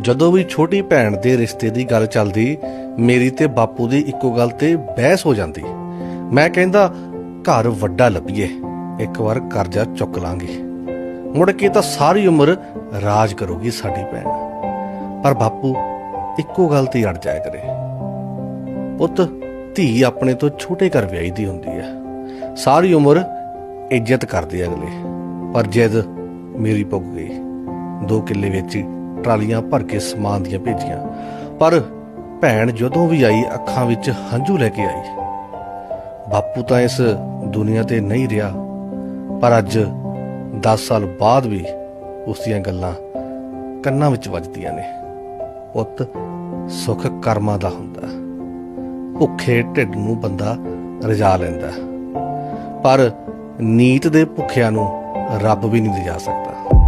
ਜਦੋਂ ਵੀ ਛੋਟੀ ਭੈਣ ਦੇ ਰਿਸ਼ਤੇ ਦੀ ਗੱਲ ਚੱਲਦੀ, ਮੇਰੀ ਤੇ ਬਾਪੂ ਦੀ ਇੱਕੋ ਗੱਲ ਤੇ ਬਹਿਸ ਹੋ ਜਾਂਦੀ। ਮੈਂ ਕਹਿੰਦਾ, ਘਰ ਵੱਡਾ ਲੱਭੀਏ, ਇੱਕ ਵਾਰ ਕਰਜ਼ਾ ਚੁੱਕ ਲਾਂਗੇ। ਮੁੜ ਕੇ ਤਾਂ ਸਾਰੀ ਉਮਰ ਰਾਜ ਕਰੂਗੀ ਸਾਡੀ ਭੈਣ। ਪਰ ਬਾਪੂ, ਇੱਕੋ ਗੱਲ ਤੇ ਅੜ ਜਾਇਆ ਕਰੇ। ਪੁੱਤ, ਧੀ ਆਪਣੇ ਤੋਂ ਛੋਟੇ ਘਰ ਵਿਆਹੀ ਦੀ ਹੁੰਦੀ ਹੈ ਸਾਰੀ ਉਮਰ ਇੱਜ਼ਤ ਕਰਦੇ ਅਗਲੇ। ਪਰ ਜਦ ਮੇਰੀ ਪੁੱਗ ਗਈ। ਦੋ ਕਿੱਲੇ ਵੇਚੀ। ਟਰਾਲੀਆਂ ਭਰ ਕੇ ਸਮਾਨ ਦੀਆਂ ਭੇਜੀਆਂ। ਪਰ ਭੈਣ ਜਦੋਂ ਵੀ ਆਈ, ਅੱਖਾਂ ਵਿੱਚ ਹੰਝੂ ਲੈ ਕੇ ਆਈ। ਬਾਪੂ ਤਾਂ ਇਸ ਦੁਨੀਆ ਤੇ ਨਹੀਂ ਰਿਹਾ, ਪਰ ਅੱਜ 10 ਸਾਲ ਬਾਅਦ ਵੀ ਉਸ ਦੀਆਂ ਗੱਲਾਂ ਕੰਨਾਂ ਵਿੱਚ ਵੱਜਦੀਆਂ ਨੇ। ਪੁੱਤ ਸੁੱਖ ਕਰਮਾਂ ਦਾ ਹੁੰਦਾ। ਭੁੱਖੇ ਢਿੱਡ ਨੂੰ ਬੰਦਾ ਰਜਾ ਲੈਂਦਾ। ਪਰ ਨੀਤ ਦੇ ਭੁੱਖਿਆਂ ਨੂੰ ਰੱਬ ਵੀ ਨਹੀਂ ਰਜਾ ਸਕਦਾ।